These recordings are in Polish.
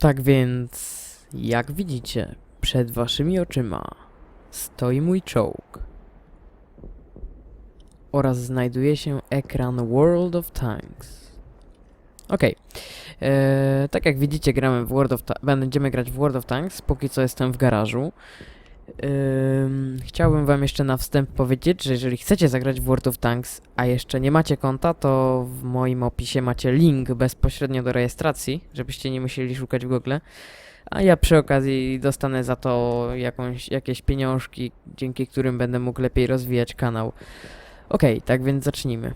Tak więc, jak widzicie, przed waszymi oczyma stoi mój czołg oraz znajduje się ekran World of Tanks. Okej, eee, tak jak widzicie gramy w World of Ta- będziemy grać w World of Tanks, póki co jestem w garażu. Ym, chciałbym wam jeszcze na wstęp powiedzieć, że jeżeli chcecie zagrać w World of Tanks, a jeszcze nie macie konta, to w moim opisie macie link bezpośrednio do rejestracji, żebyście nie musieli szukać w Google. A ja przy okazji dostanę za to jakąś, jakieś pieniążki, dzięki którym będę mógł lepiej rozwijać kanał. Okej, tak więc zacznijmy.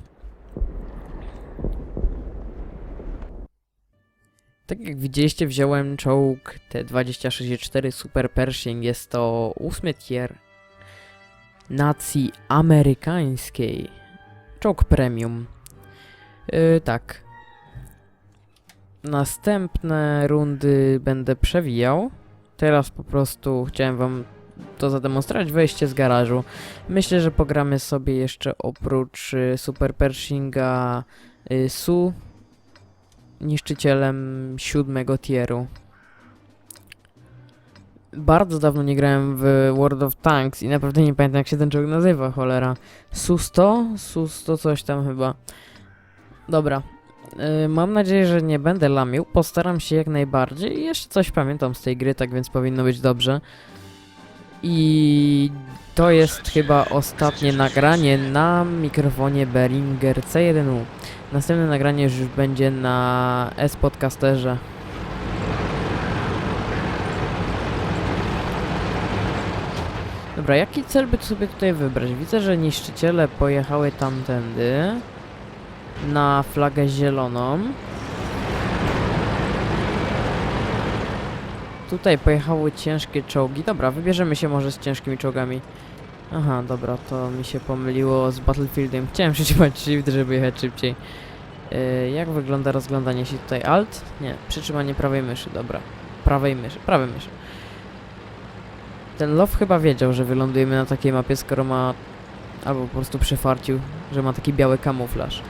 Tak jak widzieliście, wziąłem czołg T-26-4 Super Pershing. Jest to ósmy tier nacji amerykańskiej. Czołg premium. Yy, tak. Następne rundy będę przewijał. Teraz po prostu chciałem wam to zademonstrować, wejście z garażu. Myślę, że pogramy sobie jeszcze oprócz y, Super Pershinga y, Su niszczycielem siódmego tieru. Bardzo dawno nie grałem w World of Tanks i naprawdę nie pamiętam jak się ten czołg nazywa, cholera. Susto? Susto coś tam chyba. Dobra. Yy, mam nadzieję, że nie będę lamił. Postaram się jak najbardziej. Jeszcze coś pamiętam z tej gry, tak więc powinno być dobrze. I to jest chyba ostatnie nagranie na mikrofonie Behringer C1U. Następne nagranie już będzie na S-Podcasterze. Dobra, jaki cel by sobie tutaj wybrać? Widzę, że niszczyciele pojechały tamtędy na flagę zieloną. Tutaj pojechały ciężkie czołgi. Dobra, wybierzemy się może z ciężkimi czołgami. Aha, dobra, to mi się pomyliło z Battlefieldem. Chciałem przytrzymać shift, żeby jechać szybciej. Yy, jak wygląda rozglądanie się tutaj? Alt? Nie, przytrzymanie prawej myszy, dobra. Prawej myszy, prawej myszy. Ten Love chyba wiedział, że wylądujemy na takiej mapie, skoro ma... Albo po prostu przefarcił, że ma taki biały kamuflaż.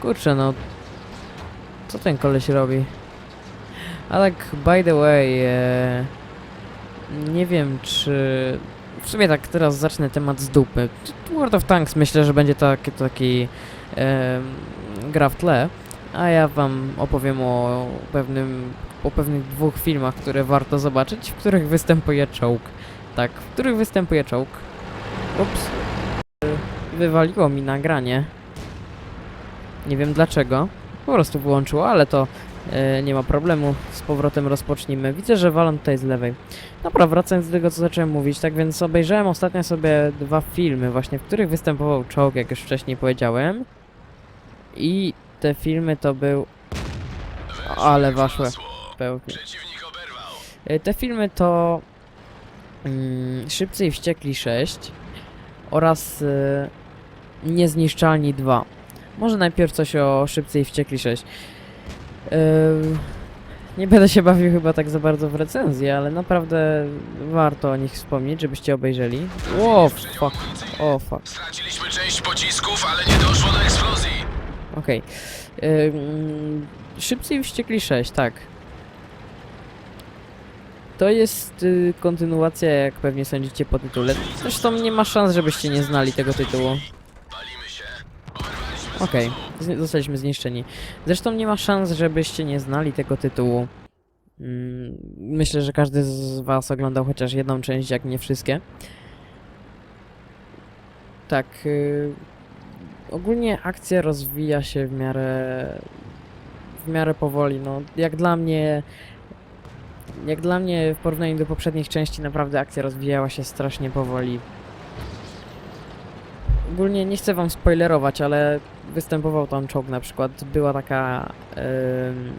Kurczę, no... Co ten koleś robi? A tak, by the way, e, nie wiem czy... W sumie tak teraz zacznę temat z dupy. World of Tanks myślę, że będzie taki, taki e, gra w tle, a ja wam opowiem o pewnym, o pewnych dwóch filmach, które warto zobaczyć, w których występuje czołg. Tak, w których występuje czołg. Ups. Wywaliło mi nagranie. Nie wiem dlaczego. Po prostu wyłączyło, ale to e, nie ma problemu. Z powrotem rozpocznijmy. Widzę, że walon tutaj z lewej. Dobra, wracając do tego, co zacząłem mówić, tak więc obejrzałem ostatnio sobie dwa filmy, właśnie w których występował czołg, jak już wcześniej powiedziałem. I te filmy to był... Ale waszłe. Oberwał. E, Te filmy to mm, Szybcy i Wściekli 6 oraz e, Niezniszczalni 2. Może najpierw coś o Szybcy i Wściekli 6. E, nie będę się bawił chyba tak za bardzo w recenzję, ale naprawdę warto o nich wspomnieć, żebyście obejrzeli. Wow, fuck. O, fuck. Straciliśmy część pocisków, ale nie doszło do eksplozji. Okej. Ym, Szybcy i Wściekli 6, tak. To jest y, kontynuacja, jak pewnie sądzicie po tytule. Zresztą nie ma szans, żebyście nie znali tego tytułu. Palimy się. Okej, okay. zostaliśmy zniszczeni. Zresztą nie ma szans, żebyście nie znali tego tytułu. Mm, myślę, że każdy z was oglądał chociaż jedną część, jak nie wszystkie. Tak. Y, ogólnie akcja rozwija się w miarę w miarę powoli. No, jak dla mnie jak dla mnie w porównaniu do poprzednich części naprawdę akcja rozwijała się strasznie powoli. Ogólnie nie chcę wam spoilerować, ale występował tam czołg na przykład. Była taka em,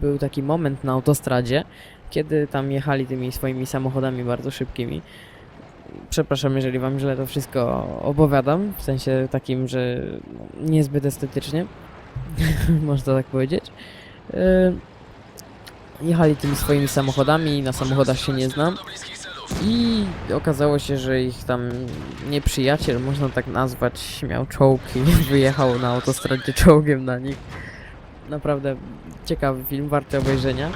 był taki moment na autostradzie, kiedy tam jechali tymi swoimi samochodami bardzo szybkimi. Przepraszam, jeżeli wam źle to wszystko opowiadam, w sensie takim, że niezbyt estetycznie, można tak powiedzieć. Ym, Jechali tymi swoimi samochodami, na samochodach się nie znam. I okazało się, że ich tam nieprzyjaciel, można tak nazwać, miał czołg i wyjechał na autostradzie czołgiem na nich. Naprawdę ciekawy film, warty obejrzenia.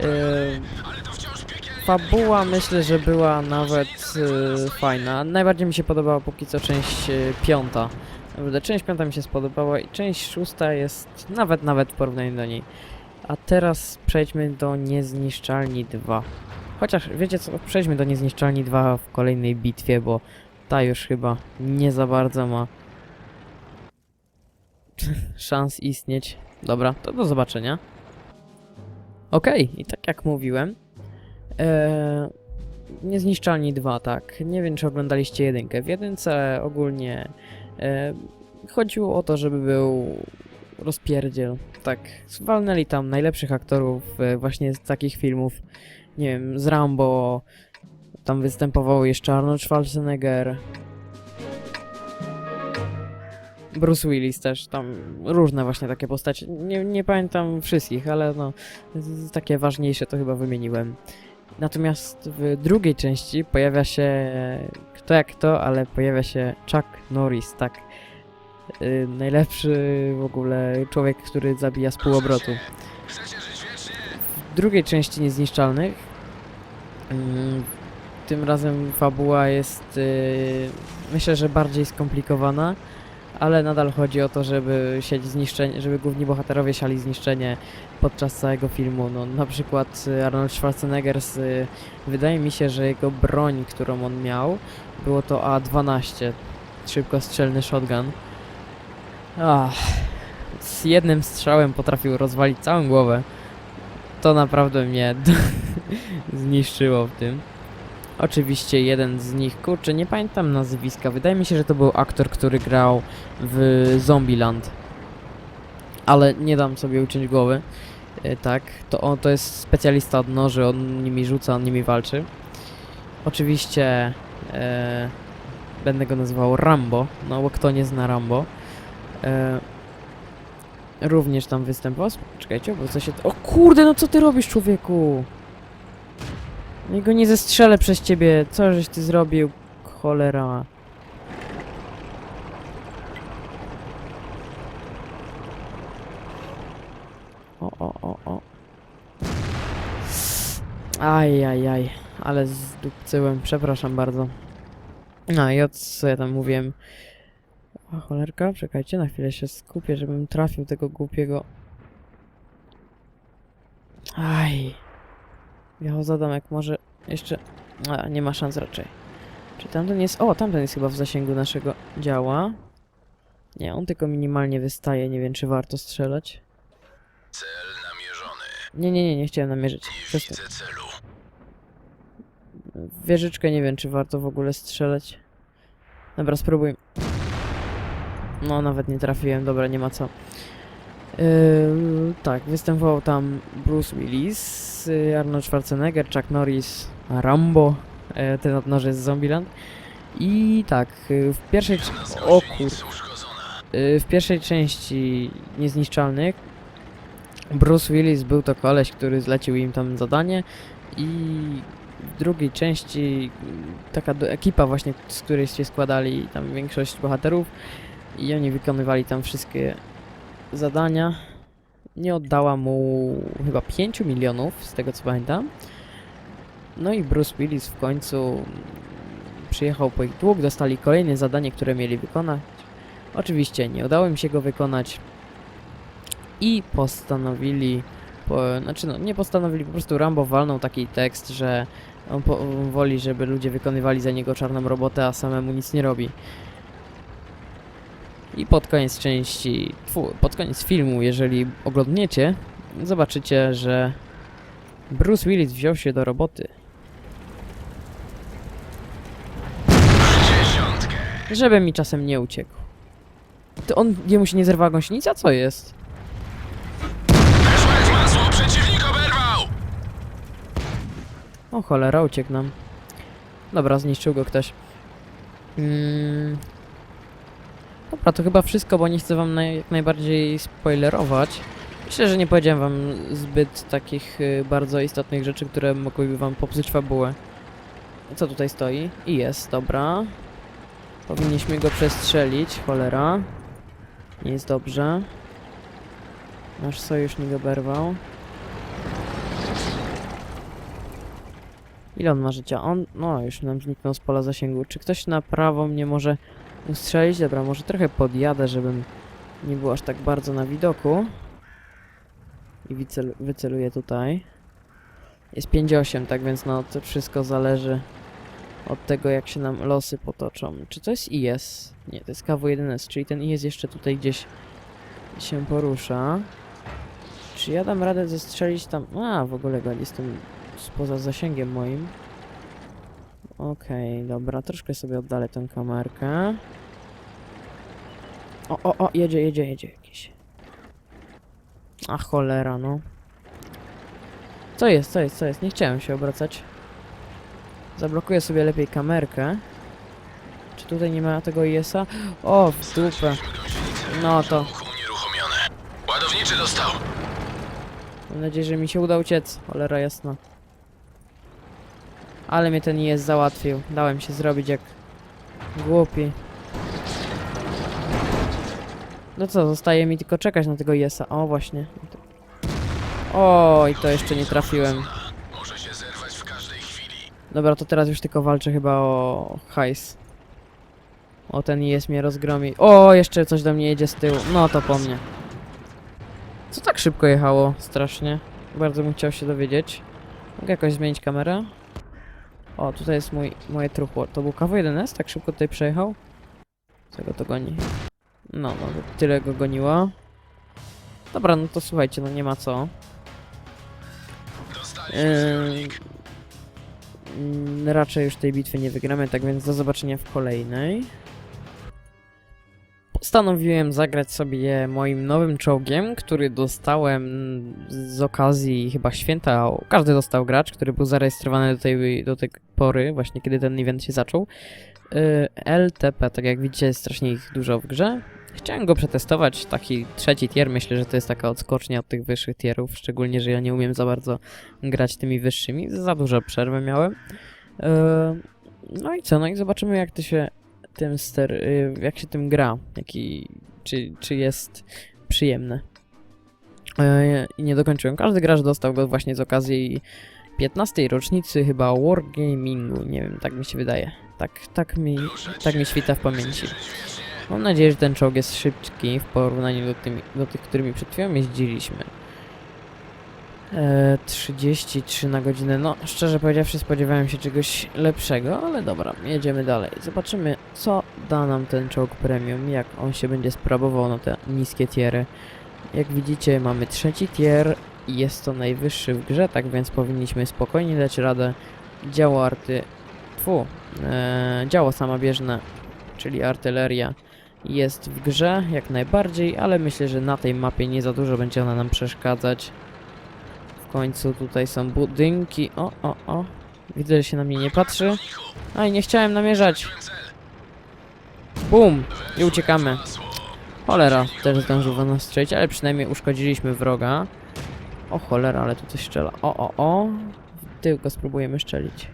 Yy, fabuła myślę, że była nawet yy, fajna. Najbardziej mi się podobała póki co część yy, piąta. Naprawdę część piąta mi się spodobała i część szósta jest nawet, nawet w porównaniu do niej. A teraz przejdźmy do Niezniszczalni 2. Chociaż wiecie co, przejdźmy do Niezniszczalni 2 w kolejnej bitwie, bo ta już chyba nie za bardzo ma szans istnieć. Dobra, to do zobaczenia. Okej, i tak jak mówiłem, e, Niezniszczalni 2, tak. Nie wiem, czy oglądaliście jedynkę. W jedynce ogólnie e, chodziło o to, żeby był rozpierdziel. Tak, walnęli tam najlepszych aktorów e, właśnie z takich filmów. Nie wiem, z Rambo. Tam występował jeszcze Arnold Schwarzenegger. Bruce Willis też, tam różne właśnie takie postacie. Nie, nie pamiętam wszystkich, ale no takie ważniejsze to chyba wymieniłem. Natomiast w drugiej części pojawia się kto jak kto, ale pojawia się Chuck Norris, tak. Yy, najlepszy w ogóle człowiek, który zabija z półobrotu. W drugiej części Niezniszczalnych mm, tym razem fabuła jest yy, myślę, że bardziej skomplikowana, ale nadal chodzi o to, żeby sieć zniszczenie, żeby główni bohaterowie siali zniszczenie podczas całego filmu. No, na przykład y, Arnold Schwarzenegger, z, y, wydaje mi się, że jego broń, którą on miał, było to A12, szybkostrzelny shotgun. Ach, z jednym strzałem potrafił rozwalić całą głowę. To naprawdę mnie zniszczyło w tym. Oczywiście jeden z nich, kurczę, nie pamiętam nazwiska. Wydaje mi się, że to był aktor, który grał w Zombieland. Ale nie dam sobie uciąć głowy. E, tak, to on to jest specjalista od noży, on nimi rzuca, on nimi walczy. Oczywiście e, będę go nazywał Rambo, no bo kto nie zna Rambo. E, również tam występował. Czekajcie, bo co się... O kurde, no co ty robisz, człowieku? Ja go nie zestrzelę przez ciebie. Co żeś ty zrobił? Cholera. O, o, o, o. Aj, aj, aj. Ale zdupcyłem. Przepraszam bardzo. No i o co ja tam mówiłem? A cholerka, czekajcie, na chwilę się skupię, żebym trafił tego głupiego. Aj. Ja zadam jak może jeszcze... A, nie ma szans raczej. Czy tamten jest... O, tamten jest chyba w zasięgu naszego działa. Nie, on tylko minimalnie wystaje, nie wiem czy warto strzelać. Cel namierzony. Nie, nie, nie, nie chciałem namierzyć. Nie widzę celu. Wieżyczkę nie wiem czy warto w ogóle strzelać. Dobra, spróbuj. No, nawet nie trafiłem, dobra, nie ma co. Yy, tak, występował tam Bruce Willis, yy, Arnold Schwarzenegger, Chuck Norris, Rambo, yy, ten od noży z Zombieland. I tak, yy, w pierwszej... O wschodzie kur... jest uszkodzona. Y, w pierwszej części Niezniszczalnych Bruce Willis był to koleś, który zlecił im tam zadanie i w drugiej części mm, taka ekipa właśnie, z której się składali tam większość bohaterów i oni wykonywali tam wszystkie zadania. Nie oddała mu chyba 5 milionów, z tego co pamiętam. No i Bruce Willis w końcu przyjechał po ich dług, dostali kolejne zadanie, które mieli wykonać. Oczywiście nie udało im się go wykonać i postanowili, po, znaczy no nie postanowili, po prostu Rambo walnął taki tekst, że on, po, on woli, żeby ludzie wykonywali za niego czarną robotę, a samemu nic nie robi. I pod koniec części, tfu, pod koniec filmu, jeżeli oglądniecie, zobaczycie, że Bruce Willis wziął się do roboty, żeby mi czasem nie uciekł. To on, jemu się nie zerwała gąsienica? Co jest? O cholera, uciekł nam. Dobra, zniszczył go ktoś. Mm. Dobra, to chyba wszystko, bo nie chcę wam naj, jak najbardziej spoilerować. Myślę, że nie powiedziałem wam zbyt takich y, bardzo istotnych rzeczy, które mogłyby wam popsuć fabułę. Co tutaj stoi? I jest, dobra. Powinniśmy go przestrzelić, cholera. Nie jest dobrze. Nasz sojusznik oberwał. Ile on ma życia? On, no już nam zniknął z pola zasięgu. Czy ktoś na prawo mnie może ustrzelić? Dobra, może trochę podjadę, żebym nie był aż tak bardzo na widoku. I wycel wyceluję tutaj. Jest 5-8, tak więc no to wszystko zależy od tego jak się nam losy potoczą. Czy to jest IS? Nie, to jest KW1S, czyli ten IS jeszcze tutaj gdzieś się porusza. Czy ja dam radę zestrzelić tam... A, w ogóle go jestem spoza zasięgiem moim. Okej, dobra, troszkę sobie oddalę tę kamerkę. O, o, o, jedzie, jedzie, jedzie jakiś. A cholera, no. Co jest, co jest, co jest? Nie chciałem się obracać. Zablokuję sobie lepiej kamerkę. Czy tutaj nie ma tego IS-a? O, w dupę. No to. Ładowniczy dostał. Mam nadzieję, że mi się uda uciec. Cholera jasna. Ale mnie ten IS załatwił. Dałem się zrobić jak głupi. No co, zostaje mi tylko czekać na tego IS-a. O, właśnie. O, i to jeszcze nie trafiłem. Może się zerwać w każdej chwili. Dobra, to teraz już tylko walczę chyba o hajs. O, ten IS mnie rozgromi. O, jeszcze coś do mnie jedzie z tyłu. No to po mnie. Co tak szybko jechało? Strasznie. Bardzo bym chciał się dowiedzieć. Mogę jakoś zmienić kamerę? O, tutaj jest mój, moje truchło. To był KW1S? Tak szybko tutaj przejechał? Co go to goni? No, no, tyle go goniło. Dobra, no to słuchajcie, no nie ma co. Mm, raczej już tej bitwy nie wygramy, tak więc do zobaczenia w kolejnej. Postanowiłem zagrać sobie moim nowym czołgiem, który dostałem z okazji chyba święta. Każdy dostał gracz, który był zarejestrowany do tej, do tej pory, właśnie kiedy ten event się zaczął. Yy, LTP, tak jak widzicie, jest strasznie ich dużo w grze. Chciałem go przetestować, taki trzeci tier, myślę, że to jest taka odskocznia od tych wyższych tierów, szczególnie, że ja nie umiem za bardzo grać tymi wyższymi. Za dużo przerwy miałem. Eee, no i co? No i zobaczymy jak to się tym ster... y, jak się tym gra. Jaki... Czy, czy jest przyjemne. Eee, I nie dokończyłem. Każdy gracz dostał go właśnie z okazji 15. rocznicy chyba Wargamingu. Nie wiem, tak mi się wydaje. Tak, tak mi, tak mi świta w pamięci. Mam nadzieję, że ten czołg jest szybki w porównaniu do, tymi, do tych, którymi przed chwilą jeździliśmy. E, 33 na godzinę. No, szczerze powiedziawszy, spodziewałem się czegoś lepszego, ale dobra, jedziemy dalej. Zobaczymy, co da nam ten czołg premium, jak on się będzie sprawował na te niskie tiery. Jak widzicie, mamy trzeci tier i jest to najwyższy w grze, tak więc powinniśmy spokojnie dać radę. Działo arty... Fu, e, działo samobieżne, czyli artyleria jest w grze jak najbardziej, ale myślę, że na tej mapie nie za dużo będzie ona nam przeszkadzać. Końcu tutaj są budynki. O, o, o. Widzę, że się na mnie nie patrzy. Aj, nie chciałem namierzać. Bum! I uciekamy. Cholera, też zdążył w nas strzelić, ale przynajmniej uszkodziliśmy wroga. O cholera, ale tu coś strzela. O, o, o. Go spróbujemy szczelić.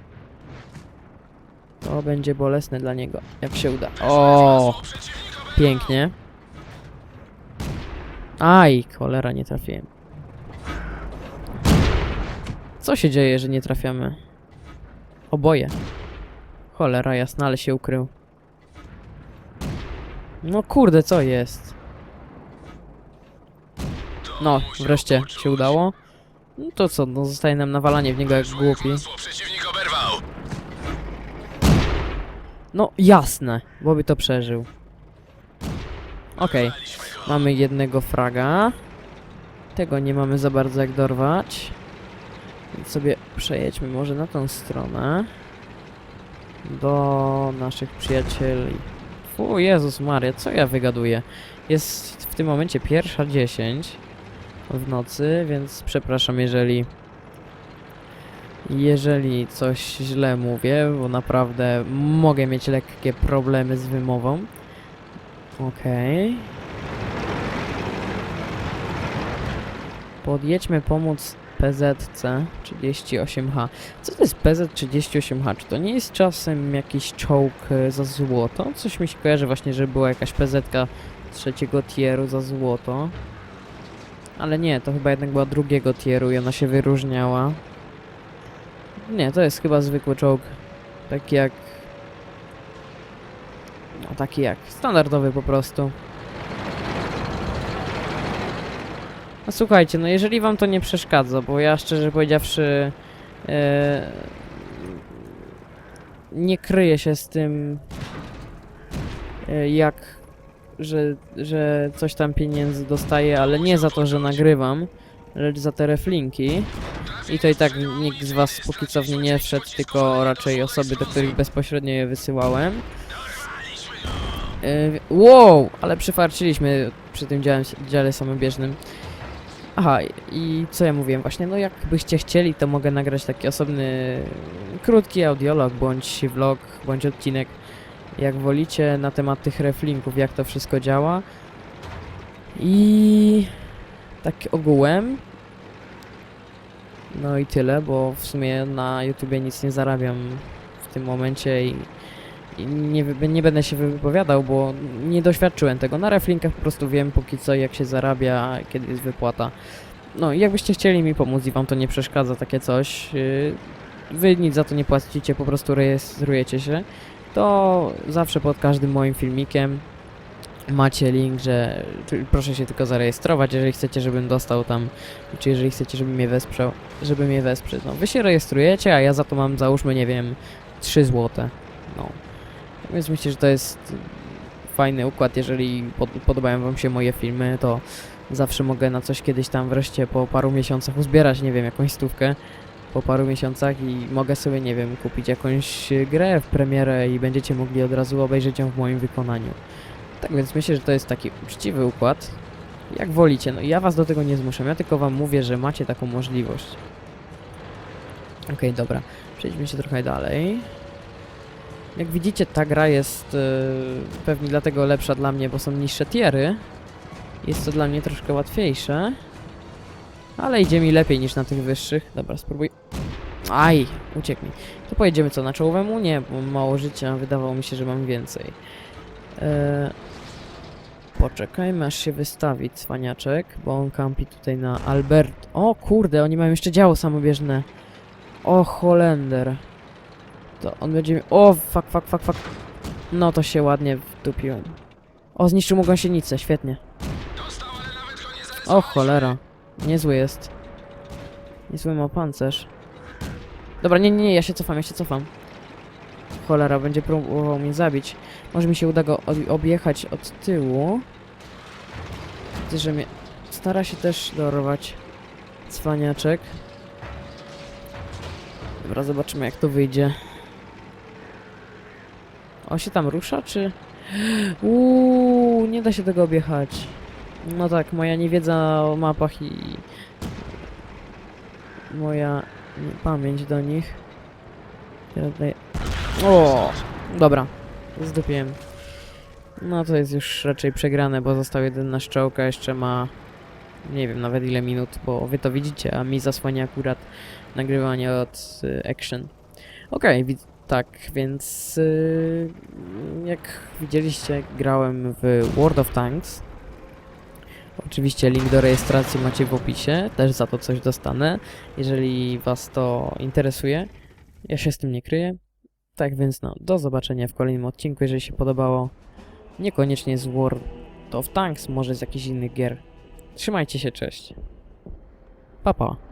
To będzie bolesne dla niego, jak się uda. O, pięknie. Aj, cholera, nie trafiłem. Co się dzieje, że nie trafiamy? Oboje. Cholera jasna, ale się ukrył. No kurde, co jest? No, wreszcie się udało. No to co, no zostaje nam nawalanie w niego jak głupi. No jasne, bo by to przeżył. Okej, mamy jednego fraga. Tego nie mamy za bardzo jak dorwać. Więc sobie przejedźmy może na tą stronę. Do naszych przyjacieli. Fu, Jezus Maria, co ja wygaduję? Jest w tym momencie pierwsza 10 w nocy, więc przepraszam jeżeli jeżeli coś źle mówię, bo naprawdę mogę mieć lekkie problemy z wymową. Okej. Podjedźmy pomóc PZC 38H. Co to jest PZ38H? Czy to nie jest czasem jakiś czołg e, za złoto? Coś mi się kojarzy właśnie, że była jakaś PZ trzeciego tieru za złoto. Ale nie, to chyba jednak była drugiego tieru i ona się wyróżniała. Nie, to jest chyba zwykły czołg. Taki jak... No taki jak standardowy po prostu. No słuchajcie, no jeżeli wam to nie przeszkadza, bo ja szczerze powiedziawszy e, nie kryję się z tym e, jak że, że coś tam pieniędzy dostaję, ale nie za to, że nagrywam, lecz za te reflinki. I to i tak nikt z was póki co w nie nie wszedł, tylko raczej osoby, do których bezpośrednio je wysyłałem. Yy, wow, ale przyfarciliśmy przy tym dziale, dziale samobieżnym. Aha, i co ja mówiłem właśnie, no jakbyście chcieli, to mogę nagrać taki osobny, krótki audiolog, bądź vlog, bądź odcinek, jak wolicie, na temat tych reflinków, jak to wszystko działa. I tak ogółem. No i tyle, bo w sumie na YouTubie nic nie zarabiam w tym momencie i, nie, nie będę się wypowiadał, bo nie doświadczyłem tego. Na reflinkach po prostu wiem póki co jak się zarabia, kiedy jest wypłata. No jakbyście chcieli mi pomóc i wam to nie przeszkadza takie coś, yy, wy nic za to nie płacicie, po prostu rejestrujecie się, to zawsze pod każdym moim filmikiem macie link, że proszę się tylko zarejestrować, jeżeli chcecie, żebym dostał tam, czy jeżeli chcecie, żebym mnie wesprzał, żeby mnie wesprzeć. No, wy się rejestrujecie, a ja za to mam, załóżmy, nie wiem, 3 złote. No. Więc myślę, że to jest fajny układ, jeżeli pod, podobają wam się moje filmy, to zawsze mogę na coś kiedyś tam wreszcie po paru miesiącach uzbierać, nie wiem, jakąś stówkę po paru miesiącach i mogę sobie, nie wiem, kupić jakąś grę w premierę i będziecie mogli od razu obejrzeć ją w moim wykonaniu. Tak więc myślę, że to jest taki uczciwy układ. Jak wolicie, no ja was do tego nie zmuszam, ja tylko wam mówię, że macie taką możliwość. Okej, dobra. Przejdźmy się trochę dalej. Jak widzicie, ta gra jest e, pewnie dlatego lepsza dla mnie, bo są niższe tiery. Jest to dla mnie troszkę łatwiejsze. Ale idzie mi lepiej niż na tych wyższych. Dobra, spróbuj. Aj, uciekł mi. To pojedziemy co, na czołowemu? Nie, bo mało życia, wydawało mi się, że mam więcej. Eee, poczekajmy aż się wystawi cwaniaczek, bo on kampi tutaj na Albert. O kurde, oni mają jeszcze działo samobieżne. O Holender. To on będzie. O, fuck, fuck, fuck, fuck. No to się ładnie wdupiłem. O, zniszczył mu gąsienicę, świetnie. O cholera. Niezły jest. Niezły ma pancerz. Dobra, nie, nie, nie, ja się cofam, ja się cofam. Cholera, będzie próbował mnie zabić. Może mi się uda go objechać od tyłu. Widzę, że mnie stara się też dorwać cwaniaczek. Dobra, zobaczymy jak to wyjdzie. On się tam rusza, czy... Uuu, nie da się tego objechać. No tak, moja niewiedza o mapach i moja pamięć do nich. O, dobra, zdupiłem. No to jest już raczej przegrane, bo został jeden nasz czołg, a jeszcze ma nie wiem nawet ile minut, bo wy to widzicie, a mi zasłania akurat nagrywanie od y, action. Okej, wi- tak, więc y, jak widzieliście, grałem w World of Tanks. Oczywiście link do rejestracji macie w opisie, też za to coś dostanę, jeżeli was to interesuje. Ja się z tym nie kryję. Tak więc no, do zobaczenia w kolejnym odcinku, jeżeli się podobało. Niekoniecznie z World of Tanks, może z jakichś innych gier. Trzymajcie się, cześć. Pa pa.